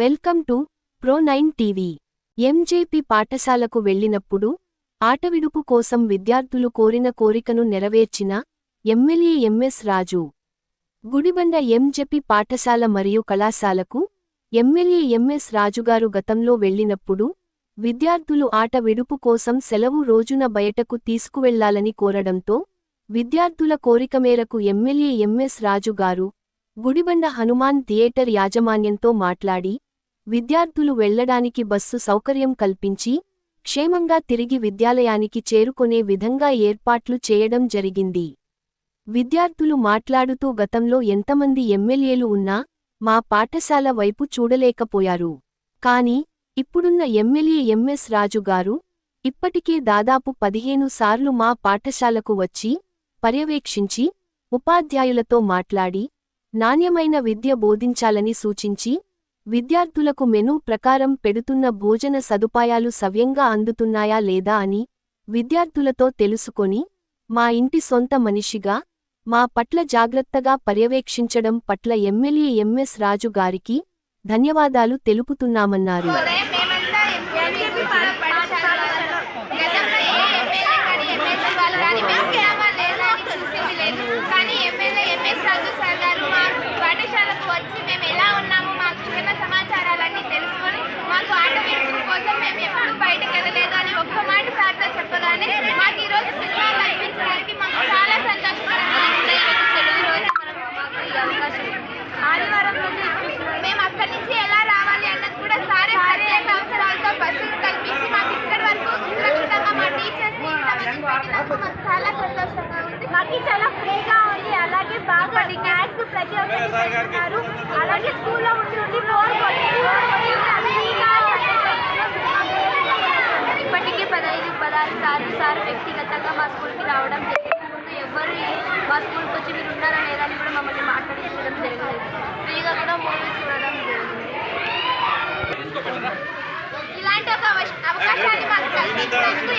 Welcome to pro nine TV. MJP పాఠశాలకు వెళ్ళినప్పుడు ఆటవిడుపు కోసం విద్యార్థులు కోరిన కోరికను నెరవేర్చిన MLA MS Raju. Gudibanda MJP పాఠశాల మరియు కళాశాలకు ఎమ్మెల్యే ఎంఎస్ రాజుగారు గతంలో వెళ్ళినప్పుడు విద్యార్థులు ఆట విడుపు కోసం సెలవు రోజున బయటకు తీసుకువెళ్ళాలని కోరడంతో విద్యార్థుల కోరిక మేరకు ఎమ్మెల్యే ఎంఎస్ రాజుగారు గుడిబండ హనుమాన్ థియేటర్ యాజమాన్యంతో మాట్లాడి విద్యార్థులు వెళ్ళడానికి బస్సు సౌకర్యం కల్పించి క్షేమంగా తిరిగి విద్యాలయానికి చేరుకునే విధంగా ఏర్పాట్లు చేయడం జరిగింది. విద్యార్థులు మాట్లాడుతూ గతంలో ఎంతమంది ఎమ్మెల్యేలు ఉన్నా మా పాఠశాల వైపు చూడలేకపోయారు. కాని ఇప్పుడున్న ఎమ్మెల్యే ఎంఎస్ రాజు గారు ఇప్పటికే దాదాపు పదిహేను సార్లు మా పాఠశాలకు వచ్చి పర్యవేక్షించి ఉపాధ్యాయులతో మాట్లాడి నాణ్యమైన విద్య బోధించాలని సూచించి విద్యార్థులకు మెనూ ప్రకారం పెడుతున్న భోజన సదుపాయాలు సవ్యంగా అందుతున్నాయా లేదా అని విద్యార్థులతో తెలుసుకొని మా ఇంటి సొంత మనిషిగా మా పట్ల జాగ్రత్తగా పర్యవేక్షించడం పట్ల ఎమ్మెల్యే ఎంఎస్ రాజు గారికి ధన్యవాదాలు తెలుపుతున్నామన్నారు ఉదయం మేమంతా ఎంపీపీ పాఠశాలలో గతంలో ఏ ఎమ్మెల్యే కానీ ఎమ్మెల్సీ వాళ్ళు కానీ మేము గ్రామాలు లేదు అని చూసేది లేదు కానీ ఎమ్మెల్యే ఎంఎస్ రాజు సార్ గారు మా పాఠశాలకు వచ్చి మేము ఎలా ఉన్నాము మాకు చిన్న సమాచారాలన్నీ తెలుసుకొని మాకు ఆట విడుపు కోసం మేము ఎప్పుడు బయటకు వెళ్ళలేదు అని ఒక్క మాట సార్తో చెప్పగానే మాకు ఈరోజు సినిమా కనిపించడానికి మాకు చాలా సంతోషకరంగా ఉంది ఈరోజు సెలవు రోజు మనకు మాకు ఈ అవకాశం ఆదివారం రోజు మేము అక్కడి నుంచి ఎలా రావాలి అన్నది కూడా సారే ప్రత్యేక అవసరాలతో బస్సులు కల్పించి మాకు ఇక్కడి వరకు సురక్షితంగా మా టీచర్స్ మాకు చాలా సంతోషంగా ఉంది. మాకు చాలా ఫ్రీగా ఉంది. అలాగే బాగా స్నాక్స్ ప్రతి పెడుతున్నారు. అలాగే స్కూల్లో ఉండి బోర్ ఇప్పటికీ పదహైదు పదహారు సార్లు సార్ వ్యక్తిగతంగా మా స్కూల్కి రావడం జరిగింది. ముందు ఎవరు మా స్కూల్కి వచ్చి మీరు ఉన్నారా లేదా అని కూడా మమ్మల్ని మాట్లాడించడం జరిగింది. ఫ్రీగా కూడా మూవీ చూడడం జరిగింది. ఇలాంటి ఒక అవకాశాన్ని మాకు కల్పించినందుకు